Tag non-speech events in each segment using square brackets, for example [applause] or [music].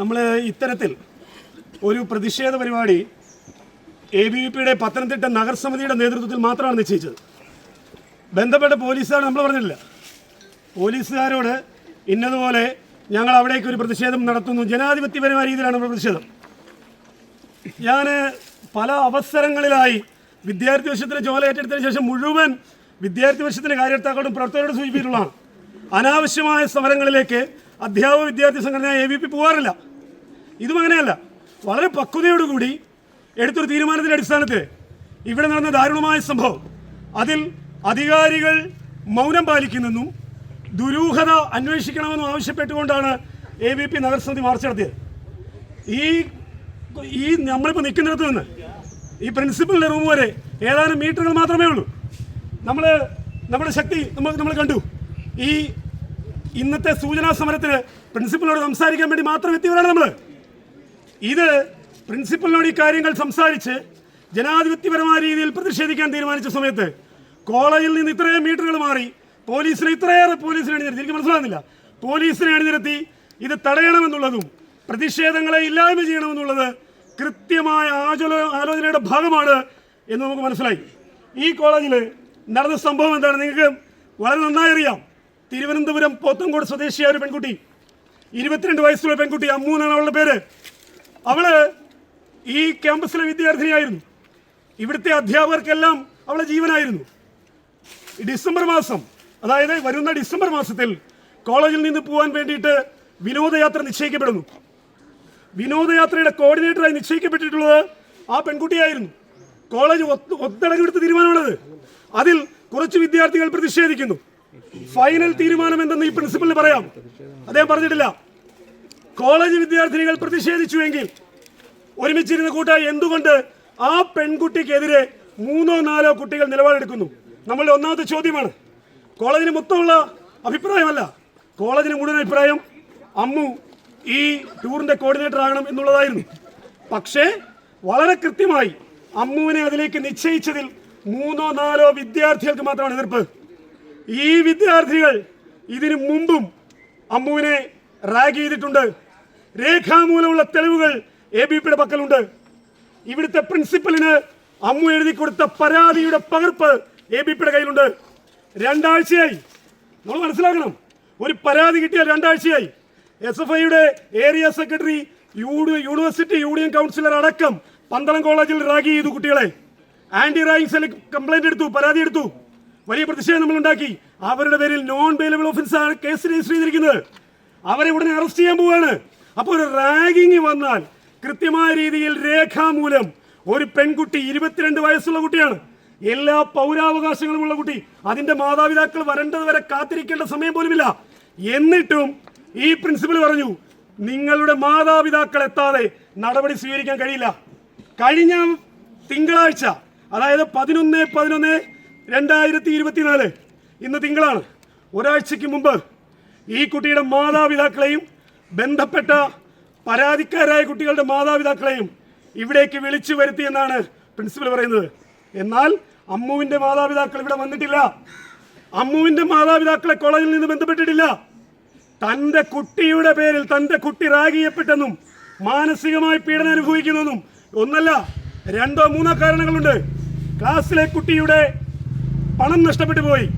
നമ്മൾ ഇത്തരത്തിൽ ഒരു പ്രതിഷേധ പരിപാടി എ ബി വി പിയുടെ പത്തനംതിട്ട നഗരസമിതിയുടെ നേതൃത്വത്തിൽ മാത്രമാണ് നിശ്ചയിച്ചത്. ബന്ധപ്പെട്ട പോലീസുകാർ നമ്മൾ പറഞ്ഞിട്ടില്ല. പോലീസുകാരോട് ഇന്നതുപോലെ ഞങ്ങൾ അവിടേക്ക് ഒരു പ്രതിഷേധം നടത്തുന്നു. ജനാധിപത്യപരമായ രീതിയിലാണ് നമ്മുടെ പ്രതിഷേധം. ഞാൻ പല അവസരങ്ങളിലായി വിദ്യാർത്ഥി വർഷത്തിന് ജോലി ഏറ്റെടുത്തതിന് ശേഷം മുഴുവൻ വിദ്യാർത്ഥി വർഷത്തിന്റെ കാര്യകർത്താക്കളും പ്രവർത്തകരോട് സൂചിപ്പിച്ചിട്ടുള്ളതാണ്. അനാവശ്യമായ സമരങ്ങളിലേക്ക് അധ്യാപക വിദ്യാർത്ഥി സംഘടന എ ബി പി പോകാറില്ല. ഇതും അങ്ങനെയല്ല. വളരെ പക്വതയോടുകൂടി എടുത്തൊരു തീരുമാനത്തിന്റെ അടിസ്ഥാനത്തിൽ ഇവിടെ നടന്ന ദാരുണമായ സംഭവം. അതിൽ അധികാരികൾ മൗനം പാലിക്കുന്നെന്നും ദുരൂഹത അന്വേഷിക്കണമെന്നും ആവശ്യപ്പെട്ടുകൊണ്ടാണ് എ ബി പി നഗരസമിതി മാർച്ച് നടത്തിയത്. ഈ ഈ നമ്മളിപ്പോൾ നിൽക്കുന്നിടത്ത് നിന്ന് ഈ പ്രിൻസിപ്പലിന്റെ റൂം വരെ ഏതാനും മീറ്ററുകൾ മാത്രമേ ഉള്ളൂ. നമ്മൾ നമ്മുടെ ശക്തി നമ്മൾ നമ്മൾ കണ്ടു. ഈ ഇന്നത്തെ സൂചനാ സമരത്തിന് പ്രിൻസിപ്പലിനോട് സംസാരിക്കാൻ വേണ്ടി മാത്രം എത്തിയവരാണ് നമ്മൾ ഇത് പ്രിൻസിപ്പലിനോട് ഈ കാര്യങ്ങൾ സംസാരിച്ച് ജനാധിപത്യപരമായ രീതിയിൽ പ്രതിഷേധിക്കാൻ തീരുമാനിച്ച സമയത്ത് കോളേജിൽ നിന്ന് ഇത്രയും മീറ്ററുകൾ മാറി പോലീസിനെ ഇത്രയേറെ പോലീസിനെ അണിനിരത്തി എനിക്ക് മനസ്സിലാകുന്നില്ല. പോലീസിനെ അണിനിരത്തി ഇത് തടയണമെന്നുള്ളതും പ്രതിഷേധങ്ങളെ ഇല്ലായ്മ ചെയ്യണമെന്നുള്ളത് കൃത്യമായ ആചോല ആലോചനയുടെ ഭാഗമാണ് എന്ന് നമുക്ക് മനസ്സിലായി. ഈ കോളേജിൽ നടന്ന സംഭവം എന്താണ്? നിങ്ങൾക്ക് വളരെ നന്നായി അറിയാം. തിരുവനന്തപുരം പോത്തങ്കോട് സ്വദേശിയായ ഒരു പെൺകുട്ടി ഇരുപത്തിരണ്ട് വയസ്സുള്ള പെൺകുട്ടി അമ്മു എന്നാണ് അവളുടെ പേര്. അവൾ ഈ ക്യാമ്പസിലെ വിദ്യാർത്ഥിനിയായിരുന്നു. ഇവിടുത്തെ അധ്യാപകർക്കെല്ലാം അവളെ ജീവനായിരുന്നു. ഡിസംബർ മാസം അതായത് വരുന്ന ഡിസംബർ മാസത്തിൽ കോളേജിൽ നിന്ന് പോകാൻ വേണ്ടിയിട്ട് വിനോദയാത്ര നിശ്ചയിക്കപ്പെടുന്നു. വിനോദയാത്രയുടെ കോർഡിനേറ്ററായി നിശ്ചയിക്കപ്പെട്ടിട്ടുള്ളത് ആ പെൺകുട്ടിയായിരുന്നു. കോളേജ് ഒത്ത- ഒത്തടങ്കെടുത്ത തീരുമാനമാണത്. അതിൽ കുറച്ച് വിദ്യാർത്ഥികൾ പ്രതിഷേധിക്കുന്നു. ഫൈനൽ തീരുമാനം എന്തെന്ന് ഈ പ്രിൻസിപ്പലിന് പറയാം. അദ്ദേഹം പറഞ്ഞിട്ടില്ല. കോളേജ് വിദ്യാർത്ഥിനികൾ പ്രതിഷേധിച്ചുവെങ്കിൽ ഒരുമിച്ചിരുന്ന കൂട്ടായി എന്തുകൊണ്ട് ആ പെൺകുട്ടിക്കെതിരെ മൂന്നോ നാലോ കുട്ടികൾ നിലപാടെടുക്കുന്നു? നമ്മളുടെ ഒന്നാമത്തെ ചോദ്യമാണ്. കോളേജിന് മൊത്തമുള്ള അഭിപ്രായമല്ല. കോളേജിന് മുഴുവൻ അഭിപ്രായം അമ്മു ഈ ടൂറിന്റെ കോർഡിനേറ്റർ ആകണം എന്നുള്ളതായിരുന്നു. പക്ഷേ വളരെ കൃത്യമായി അമ്മുവിനെ അതിലേക്ക് നിശ്ചയിച്ചതിൽ മൂന്നോ നാലോ വിദ്യാർത്ഥികൾക്ക് മാത്രമാണ് എതിർപ്പ്. ഈ വിദ്യാർത്ഥികൾ ഇതിനു മുമ്പും അമ്മുവിനെ റാഗ് ചെയ്തിട്ടുണ്ട്. രേഖാമൂലമുള്ള തെളിവുകൾ എ ബി പിയുടെ പക്കലുണ്ട്. ഇവിടുത്തെ പ്രിൻസിപ്പലിന് അമ്മു എഴുതി കൊടുത്ത പരാതിയുടെ പകർപ്പ് എ ബി പിയുടെ കയ്യിലുണ്ട്. രണ്ടാഴ്ചയായി. നമ്മൾ മനസ്സിലാക്കണം. ഒരു പരാതി കിട്ടിയാൽ രണ്ടാഴ്ചയായി. എസ് എഫ് ഐയുടെ area secretary university union councillor അടക്കം പന്തളം കോളേജിൽ റാഗി ചെയ്തു കുട്ടികളെ. ആന്റി റാഗിംഗ് സെൽ കംപ്ലൈന്റ് എടുത്തു പരാതി എടുത്തു. വലിയ പ്രതിഷേധം നമ്മൾ ഉണ്ടാക്കി. അവരുടെ പേരിൽ non bailable offence case register ചെയ്തിരിക്കുന്നത്. അവരെ ഉടനെ അറസ്റ്റ് ചെയ്യാൻ പോവാണ്. അപ്പോൾ ഒരു റാഗിങ് വന്നാൽ കൃത്യമായ രീതിയിൽ രേഖാമൂലം ഒരു പെൺകുട്ടി ഇരുപത്തിരണ്ട് വയസ്സുള്ള കുട്ടിയാണ്. എല്ലാ പൗരാവകാശങ്ങളും ഉള്ള കുട്ടി. അതിന്റെ മാതാപിതാക്കൾ വരേണ്ടത് വരെ കാത്തിരിക്കേണ്ട സമയം പോലുമില്ല. എന്നിട്ടും ഈ പ്രിൻസിപ്പൽ പറഞ്ഞു നിങ്ങളുടെ മാതാപിതാക്കൾ എത്താതെ നടപടി സ്വീകരിക്കാൻ കഴിയില്ല. കഴിഞ്ഞ തിങ്കളാഴ്ച അതായത് പതിനൊന്ന് പതിനൊന്ന് രണ്ടായിരത്തി ഇരുപത്തിനാല് ഇന്ന് തിങ്കളാണ്. ഒരാഴ്ചയ്ക്ക് മുമ്പ് ഈ കുട്ടിയുടെ മാതാപിതാക്കളെയും ബന്ധപ്പെട്ട പരാതിക്കാരായ കുട്ടികളുടെ മാതാപിതാക്കളെയും ഇവിടേക്ക് വിളിച്ചു വരുത്തി എന്നാണ് പ്രിൻസിപ്പൽ പറയുന്നത്. എന്നാൽ അമ്മുവിന്റെ മാതാപിതാക്കൾ ഇവിടെ വന്നിട്ടില്ല. അമ്മുവിന്റെ മാതാപിതാക്കളെ കോളേജിൽ നിന്ന് ബന്ധപ്പെട്ടിട്ടില്ല. തന്റെ കുട്ടിയുടെ പേരിൽ തന്റെ കുട്ടി റാഗിയപ്പെട്ടെന്നും മാനസികമായി പീഡനം അനുഭവിക്കുന്നതെന്നും ഒന്നല്ല രണ്ടോ മൂന്നോ കാരണങ്ങളുണ്ട്. ക്ലാസ്സിലെ കുട്ടിയുടെ പണം നഷ്ടപ്പെട്ടു പോയി.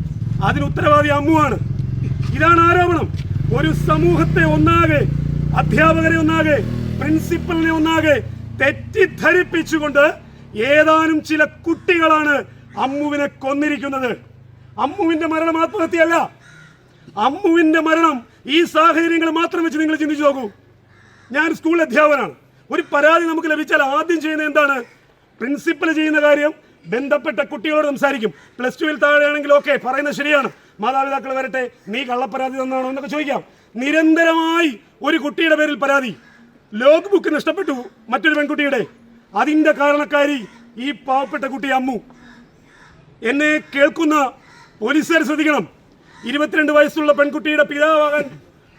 അതിന് ഉത്തരവാദി അമ്മുവാണ്. ഇതാണ് ആരോപണം. ഒരു സമൂഹത്തെ ഒന്നാകെ അധ്യാപകരെ ഒന്നാകെ പ്രിൻസിപ്പലിനെ ഒന്നാകെ തെറ്റിദ്ധരിപ്പിച്ചുകൊണ്ട് ഏതാനും ചില കുട്ടികളാണ് അമ്മുവിനെ കൊന്നിരിക്കുന്നത്. അമ്മുവിന്റെ മരണം ആത്മഹത്യയല്ല. അമ്മുവിന്റെ മരണം ഈ സാഹചര്യങ്ങൾ മാത്രം വെച്ച് നിങ്ങൾ ചിന്തിച്ചു നോക്കൂ. ഞാൻ സ്കൂൾ അധ്യാപകനാണ്. ഒരു പരാതി നമുക്ക് ലഭിച്ചാൽ ആദ്യം ചെയ്യുന്നത് എന്താണ്? പ്രിൻസിപ്പൽ ചെയ്യുന്ന കാര്യം ബന്ധപ്പെട്ട കുട്ടികളോട് സംസാരിക്കും. പ്ലസ് ടുവിൽ താഴെയാണെങ്കിൽ ഓക്കെ പറയുന്നത് ശരിയാണ്. മാതാപിതാക്കൾ വരട്ടെ നീ കള്ളപ്പരാതി തന്നാണോ എന്നൊക്കെ ചോദിക്കാം. നിരന്തരമായി ഒരു കുട്ടിയുടെ പേരിൽ പരാതി. ലോഗ് ബുക്ക് നഷ്ടപ്പെട്ടു മറ്റൊരു പെൺകുട്ടിയുടെ. അതിന്റെ കാരണക്കാരി ഈ പാവപ്പെട്ട കുട്ടി അമ്മു. എന്നെ കേൾക്കുന്ന പോലീസുകാർ ശ്രദ്ധിക്കണം. ഇരുപത്തിരണ്ട് വയസ്സുള്ള പെൺകുട്ടിയുടെ പിതാവാകാൻ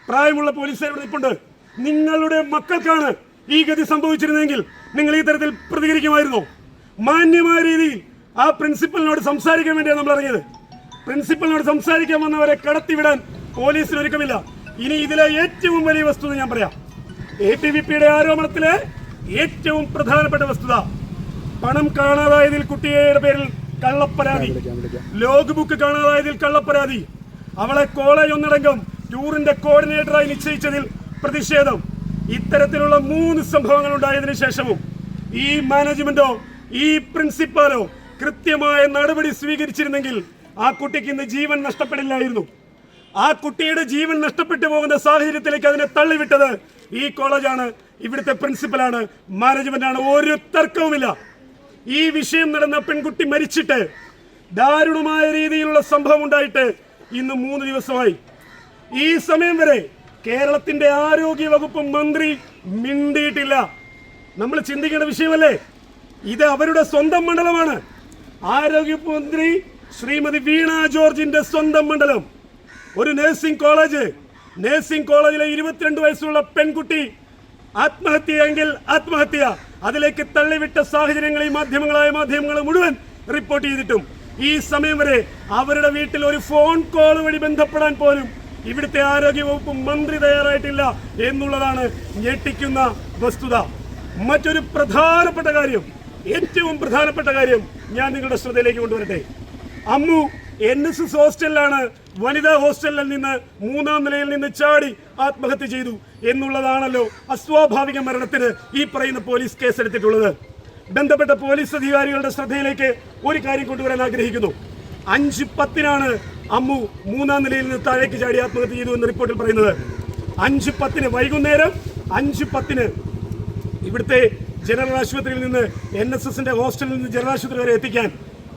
പ്രായമുള്ള പോലീസുകാർ നിൽപ്പുണ്ട്. നിങ്ങളുടെ മക്കൾക്കാണ് ഈ ഗതി സംഭവിച്ചിരുന്നെങ്കിൽ നിങ്ങൾ ഈ തരത്തിൽ പ്രതികരിക്കുമായിരുന്നോ. മാന്യമായ രീതിയിൽ ആ പ്രിൻസിപ്പലിനോട് സംസാരിക്കാൻ വേണ്ടിയാണ് നമ്മൾ ഇറങ്ങിയത്. പ്രിൻസിപ്പലിനോട് സംസാരിക്കാൻ വന്നവരെ കടത്തിവിടാൻ പോലീസിന് ഒരുക്കമില്ല ഇനി ഇതിലെ ഏറ്റവും വലിയ വസ്തുത ഞാൻ പറയാം. എ പി വി പിയുടെ ആരോപണത്തിലെ ഏറ്റവും പ്രധാനപ്പെട്ട വസ്തുത. പണം കാണാതായതിൽ കുട്ടിയുടെ പേരിൽ കള്ളപ്പരാതി. Log book കാണാതായതിൽ കള്ളപ്പരാതി. അവളെ കോളേജ് ഒന്നടങ്കം ടൂറിന്റെ കോർഡിനേറ്ററായി നിശ്ചയിച്ചതിൽ പ്രതിഷേധം. ഇത്തരത്തിലുള്ള മൂന്ന് സംഭവങ്ങൾ ഉണ്ടായതിനു ശേഷവും ഈ മാനേജ്മെന്റോ ഈ പ്രിൻസിപ്പാലോ കൃത്യമായ നടപടി സ്വീകരിച്ചിരുന്നെങ്കിൽ ആ കുട്ടിക്ക് ഇന്ന് ജീവൻ നഷ്ടപ്പെടില്ലായിരുന്നു. ആ കുട്ടിയുടെ ജീവൻ നഷ്ടപ്പെട്ടു പോകുന്ന സാഹചര്യത്തിലേക്ക് അതിനെ തള്ളിവിട്ടത് ഈ കോളേജാണ് ഇവിടുത്തെ പ്രിൻസിപ്പലാണ് മാനേജ്മെന്റാണ്. ഒരു തർക്കവുമില്ല. ഈ വിഷയം നടന്ന പെൺകുട്ടി മരിച്ചിട്ട് ദാരുണമായ രീതിയിലുള്ള സംഭവം ഉണ്ടായിട്ട് ഇന്ന് മൂന്ന് ദിവസമായി. ഈ സമയം വരെ കേരളത്തിന്റെ ആരോഗ്യ വകുപ്പ് മന്ത്രി മിണ്ടിയിട്ടില്ല. നമ്മൾ ചിന്തിക്കേണ്ട വിഷയമല്ലേ? ഇത് അവരുടെ സ്വന്തം മണ്ഡലമാണ്. ആരോഗ്യമന്ത്രി ശ്രീമതി വീണ ജോർജിന്റെ സ്വന്തം മണ്ഡലം. ഒരു നഴ്സിംഗ് കോളേജ് നഴ്സിംഗ് കോളേജിലെ ഇരുപത്തിരണ്ട് വയസ്സുള്ള പെൺകുട്ടി ആത്മഹത്യയെങ്കിൽ ആത്മഹത്യ. അതിലേക്ക് തള്ളിവിട്ട സാഹചര്യങ്ങൾ ഈ മാധ്യമങ്ങളായ മാധ്യമങ്ങൾ മുഴുവൻ റിപ്പോർട്ട് ചെയ്തിട്ടും. ഈ സമയം വരെ അവരുടെ വീട്ടിൽ ഒരു ഫോൺ കോൾ വഴി ബന്ധപ്പെടാൻ പോലും ഇവിടുത്തെ ആരോഗ്യവകുപ്പ് മന്ത്രി തയ്യാറായിട്ടില്ല എന്നുള്ളതാണ് ഞെട്ടിക്കുന്ന വസ്തുത. മറ്റൊരു പ്രധാനപ്പെട്ട കാര്യം ഏറ്റവും പ്രധാനപ്പെട്ട കാര്യം ഞാൻ നിങ്ങളുടെ ശ്രദ്ധയിലേക്ക് കൊണ്ടുവരട്ടെ. അമ്മു എൻ എസ് എസ് ഹോസ്റ്റലിലാണ് വനിതാ ഹോസ്റ്റലിൽ നിന്ന് മൂന്നാം നിലയിൽ നിന്ന് ചാടി ആത്മഹത്യ ചെയ്തു എന്നുള്ളതാണല്ലോ അസ്വാഭാവിക മരണത്തിന് ഈ പറയുന്ന പോലീസ് കേസെടുത്തിട്ടുള്ളത്. ബന്ധപ്പെട്ട പോലീസ് അധികാരികളുടെ ശ്രദ്ധയിലേക്ക് ഒരു കാര്യം കൊണ്ടുവരാൻ ആഗ്രഹിക്കുന്നു. അഞ്ച് പത്തിനാണ് അമ്മു മൂന്നാം നിലയിൽ നിന്ന് താഴേക്ക് ചാടി ആത്മഹത്യ ചെയ്തു എന്ന് റിപ്പോർട്ടിൽ പറയുന്നത്. അഞ്ച് പത്തിന് വൈകുന്നേരം അഞ്ച് പത്തിന് ഇവിടുത്തെ ജനറൽ ആശുപത്രിയിൽ നിന്ന് എൻ എസ് എസിന്റെ ഹോസ്റ്റലിൽ നിന്ന് ജനറൽ ആശുപത്രി വരെ എത്തിക്കാൻ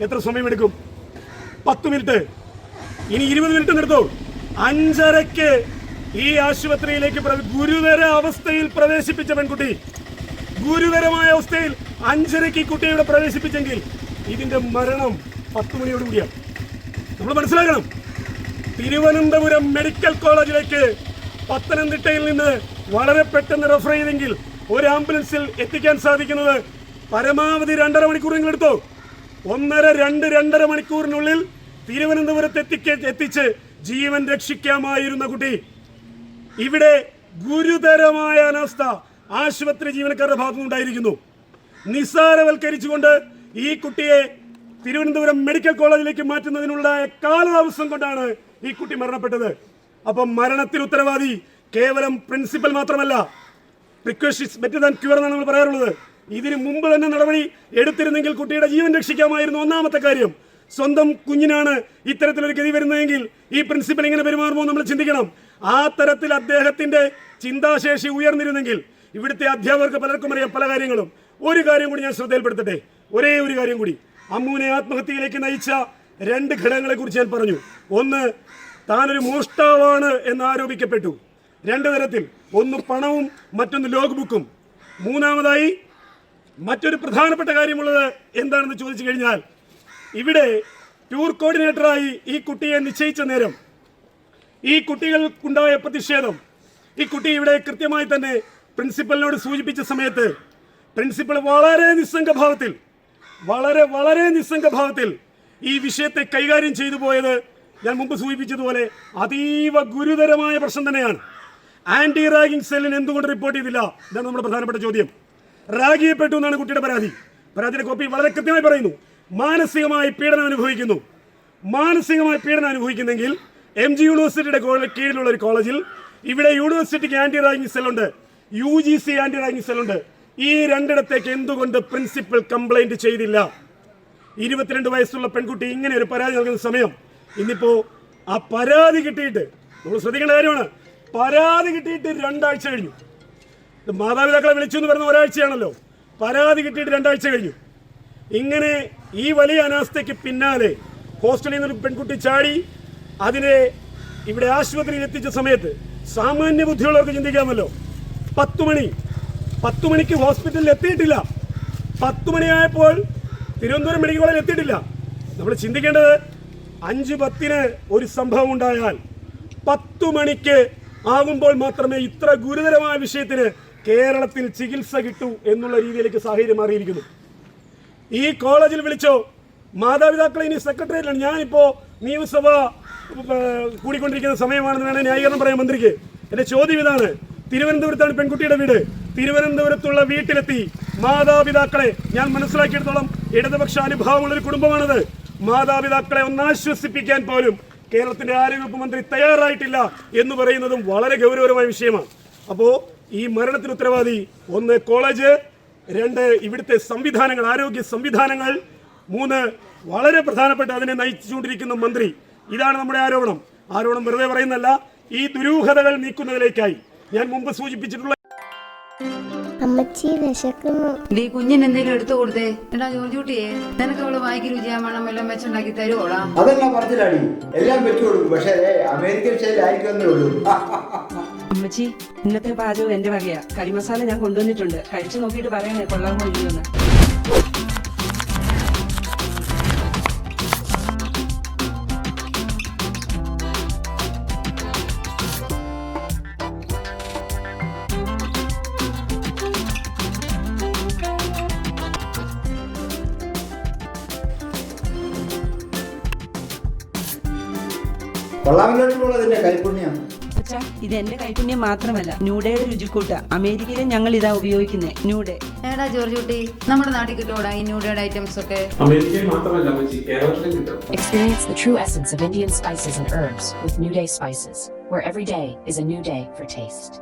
എത്ര സമയമെടുക്കും? പത്ത് മിനിറ്റ്. ഇനി ഇരുപത് മിനിറ്റ് നിർത്തൂ. അഞ്ചരക്ക് ഈ ആശുപത്രിയിലേക്ക് ഗുരുതര അവസ്ഥയിൽ പ്രവേശിപ്പിച്ച പെൺകുട്ടി. ഗുരുതരമായ അവസ്ഥയിൽ അഞ്ചരക്ക് ഈ കുട്ടിയെ ഇവിടെ പ്രവേശിപ്പിച്ചെങ്കിൽ ഇതിന്റെ മരണം പത്ത് മണിയോട് കൂടിയാണ്. നമ്മൾ മനസ്സിലാക്കണം. തിരുവനന്തപുരം മെഡിക്കൽ കോളേജിലേക്ക് പത്തനംതിട്ടയിൽ നിന്ന് വളരെ പെട്ടെന്ന് റെഫർ ചെയ്തെങ്കിൽ ഒരു ആംബുലൻസിൽ എത്തിക്കാൻ സാധിക്കുന്നത് പരമാവധി രണ്ടര മണിക്കൂറെങ്കിലും എടുത്തോ. ഒന്നര രണ്ട് രണ്ടര മണിക്കൂറിനുള്ളിൽ തിരുവനന്തപുരത്ത് എത്തിക്ക എത്തിച്ച് ജീവൻ രക്ഷിക്കാമായിരുന്ന കുട്ടി. ഇവിടെ ഗുരുതരമായ അനാസ്ഥ. ആശുപത്രി ജീവനക്കാരുടെ ഭാഗത്തുനിന്നുണ്ടായിരിക്കുന്നു. നിസ്സാരവൽക്കരിച്ചുകൊണ്ട് ഈ കുട്ടിയെ തിരുവനന്തപുരം മെഡിക്കൽ കോളേജിലേക്ക് മാറ്റുന്നതിനുള്ള കാലതാമസം കൊണ്ടാണ് ഈ കുട്ടി മരണപ്പെട്ടത്. അപ്പം മരണത്തിൽ ഉത്തരവാദി കേവലം പ്രിൻസിപ്പൽ മാത്രമല്ല. പ്രിക്കോഷൻസ് ബെറ്റർ ദാൻ ക്യൂർ എന്നാണ് നമ്മൾ പറയാറുള്ളത്. ഇതിന് മുമ്പ് തന്നെ നടപടി എടുത്തിരുന്നെങ്കിൽ കുട്ടിയുടെ ജീവൻ രക്ഷിക്കാമായിരുന്നു ഒന്നാമത്തെ കാര്യം. സ്വന്തം കുഞ്ഞിനാണ് ഇത്തരത്തിലൊരു ഗതി വരുന്നതെങ്കിൽ ഈ പ്രിൻസിപ്പൽ ഇങ്ങനെ പെരുമാറുമോ നമ്മൾ ചിന്തിക്കണം. ആ തരത്തിൽ അദ്ദേഹത്തിന്റെ ചിന്താശേഷി ഉയർന്നിരുന്നെങ്കിൽ ഇവിടുത്തെ അധ്യാപകർക്ക് പലർക്കും അറിയാം പല കാര്യങ്ങളും. ഒരു കാര്യം കൂടി ഞാൻ ശ്രദ്ധയിൽപ്പെടുത്തട്ടെ. ഒരേ ഒരു കാര്യം കൂടി. അമ്മുവിനെ ആത്മഹത്യയിലേക്ക് നയിച്ച രണ്ട് ഘടകങ്ങളെ കുറിച്ച് ഞാൻ പറഞ്ഞു. ഒന്ന് താനൊരു മോഷ്ടാവാണ് എന്ന് ആരോപിക്കപ്പെട്ടു. രണ്ട് തരത്തിൽ ഒന്ന് പണവും മറ്റൊന്ന് ലോഗ് ബുക്കും മൂന്നാമതായി മറ്റൊരു പ്രധാനപ്പെട്ട കാര്യമുള്ളത് എന്താണെന്ന് ചോദിച്ചു കഴിഞ്ഞാൽ ഇവിടെ ടൂർ കോർഡിനേറ്ററായി ഈ കുട്ടിയെ നിശ്ചയിച്ച നേരം ഈ കുട്ടികൾക്കുണ്ടായ പ്രതിഷേധം ഈ കുട്ടി ഇവിടെ കൃത്യമായി തന്നെ പ്രിൻസിപ്പലിനോട് സൂചിപ്പിച്ച സമയത്ത് പ്രിൻസിപ്പൽ വളരെ നിസ്സംഗഭാവത്തിൽ വളരെ വളരെ നിസ്സംഗഭാവത്തിൽ ഈ വിഷയത്തെ കൈകാര്യം ചെയ്തു പോയത് ഞാൻ മുമ്പ് സൂചിപ്പിച്ചതുപോലെ അതീവ ഗുരുതരമായ പ്രശ്നം തന്നെയാണ്. ആന്റി റാഗിംഗ് സെല്ലിന് എന്തുകൊണ്ട് റിപ്പോർട്ട് ചെയ്തില്ല? ഇതാണ് നമ്മുടെ പ്രധാനപ്പെട്ട ചോദ്യം. റാഗ് പെട്ടു എന്നാണ് കുട്ടിയുടെ പരാതി. പരാതിയുടെ കോപ്പി വളരെ കൃത്യമായി പറയുന്നു. മാനസികമായി പീഡനം അനുഭവിക്കുന്നു. മാനസികമായി പീഡനം അനുഭവിക്കുന്നെങ്കിൽ എം ജി യൂണിവേഴ്സിറ്റിയുടെ കീഴിലുള്ള ഒരു കോളേജിൽ ഇവിടെ യൂണിവേഴ്സിറ്റിക്ക് ആന്റി റാങ്കിങ് സെല്ലുണ്ട്. യു ജി സി ആന്റി റാങ്കിങ് സെല്ലുണ്ട്. ഈ രണ്ടിടത്തേക്ക് എന്തുകൊണ്ട് പ്രിൻസിപ്പൽ കംപ്ലൈന്റ് ചെയ്തില്ല? ഇരുപത്തിരണ്ട് വയസ്സുള്ള പെൺകുട്ടി ഇങ്ങനെ ഒരു പരാതി നൽകുന്ന സമയം ഇന്നിപ്പോ ആ പരാതി കിട്ടിയിട്ട് നമ്മൾ ശ്രദ്ധിക്കേണ്ട കാര്യമാണ്. പരാതി കിട്ടിയിട്ട് രണ്ടാഴ്ച കഴിഞ്ഞു. മാതാപിതാക്കളെ വിളിച്ചു എന്ന് പറഞ്ഞ ഒരാഴ്ചയാണല്ലോ. പരാതി കിട്ടിയിട്ട് രണ്ടാഴ്ച കഴിഞ്ഞു. ഇങ്ങനെ ഈ വലിയ അനാസ്ഥയ്ക്ക് പിന്നാലെ ഹോസ്റ്റലിൽ നിന്നൊരു പെൺകുട്ടി ചാടി അതിനെ ഇവിടെ ആശുപത്രിയിൽ എത്തിച്ച സമയത്ത് സാമാന്യ ബുദ്ധിയുള്ളവർക്ക് ചിന്തിക്കാമല്ലോ. പത്തുമണി മണി. പത്തു മണിക്ക് ഹോസ്പിറ്റലിൽ എത്തിയിട്ടില്ല. പത്തു മണിയായപ്പോൾ തിരുവനന്തപുരം മെഡിക്കൽ കോളേജിൽ എത്തിയിട്ടില്ല. നമ്മൾ ചിന്തിക്കേണ്ടത് അഞ്ച് പത്തിന് ഒരു സംഭവം ഉണ്ടായാൽ പത്തു മണിക്ക് ആകുമ്പോൾ മാത്രമേ ഇത്ര ഗുരുതരമായ വിഷയത്തിന് കേരളത്തിൽ ചികിത്സ കിട്ടൂ എന്നുള്ള രീതിയിലേക്ക് സാഹചര്യം മാറിയിരിക്കുന്നു. ഈ കോളേജിൽ വിളിച്ചോ മാതാപിതാക്കളെ ഇനി സെക്രട്ടേറിയറ്റിലാണ്. ഞാനിപ്പോ നിയമസഭ കൂടിക്കൊണ്ടിരിക്കുന്ന സമയമാണെന്ന് വേണേൽ ന്യായീകരണം പറയാൻ മന്ത്രിക്ക്. എന്റെ ചോദ്യം ഇതാണ്. തിരുവനന്തപുരത്താണ് പെൺകുട്ടിയുടെ വീട്. തിരുവനന്തപുരത്തുള്ള വീട്ടിലെത്തി മാതാപിതാക്കളെ ഞാൻ മനസ്സിലാക്കിയെടുത്തോളം ഇടതുപക്ഷ അനുഭാവമുള്ള ഒരു കുടുംബമാണത്. മാതാപിതാക്കളെ ഒന്നാശ്വസിപ്പിക്കാൻ പോലും കേരളത്തിന്റെ ആരോഗ്യവകുപ്പ് മന്ത്രി തയ്യാറായിട്ടില്ല എന്ന് പറയുന്നതും വളരെ ഗൗരവകരമായ വിഷയമാണ്. അപ്പോ ഈ മരണത്തിന് ഉത്തരവാദി ഒന്ന് കോളേജ് രണ്ട് ഇവിടുത്തെ സംവിധാനങ്ങൾ ആരോഗ്യ സംവിധാനങ്ങൾ മൂന്ന് വളരെ പ്രധാനപ്പെട്ട അതിനെ നയിച്ചുകൊണ്ടിരിക്കുന്ന മന്ത്രി. ഇതാണ് നമ്മുടെ ആരോപണം. ആരോപണം വെറുതെ പറയുന്നല്ല ഈ ദുരൂഹതകൾ നീക്കുന്നതിലേക്കായി. ഞാൻ മുമ്പ് സൂചിപ്പിച്ചിട്ടുള്ള അമ്മച്ചി വിശക്കുന്നു. ഡീ കുഞ്ഞിന് എന്തെങ്കിലും എടുത്തു കൊടുത്തേ. എന്നാ ജോർജൂട്ടിയെ നിനക്ക് അവൾ വായിക്ക് രുചിയാ മണം എല്ലാം വെച്ചുണ്ടാക്കി തരുവോടാ? അതെല്ലാം പറഞ്ഞില്ലാടി. എല്ലാം വെച്ചു കൊടുക്കും. പക്ഷേ അമേരിക്കൻ സ്റ്റൈലായിരിക്കുമെന്നേ ഉള്ളൂ. [laughs] അമ്മച്ചി ഇന്നത്തെ പാചകം എന്റെ വകയാ. കരിമസാല ഞാൻ കൊണ്ടുവന്നിട്ടുണ്ട്. കഴിച്ചു നോക്കിയിട്ട് പറയണേ കൊള്ളാമോ ഇല്ലയോന്ന് കൊള്ളാമല്ലോ അതിന്റെ കൈപ്പുണ്യം ഇത് എന്റെ കൈപുണ്യം മാത്രമല്ല ന്യൂഡയുടെ രുചിക്കൂട്ട. അമേരിക്കയിലും ഞങ്ങൾ ഇതാ ഉപയോഗിക്കുന്നത് ന്യൂഡേ ജോർജ് കുട്ടി നമ്മുടെ നാട്ടിൽ കിട്ടോടാ ഈ ന്യൂഡേഡ് ഐറ്റംസ് ഒക്കെ? അമേരിക്കയിൽ മാത്രമല്ല കേരളത്തിലും കിട്ടും. Experience the true essence of Indian spices and herbs with Newday spices spices, where every day is a new day for taste.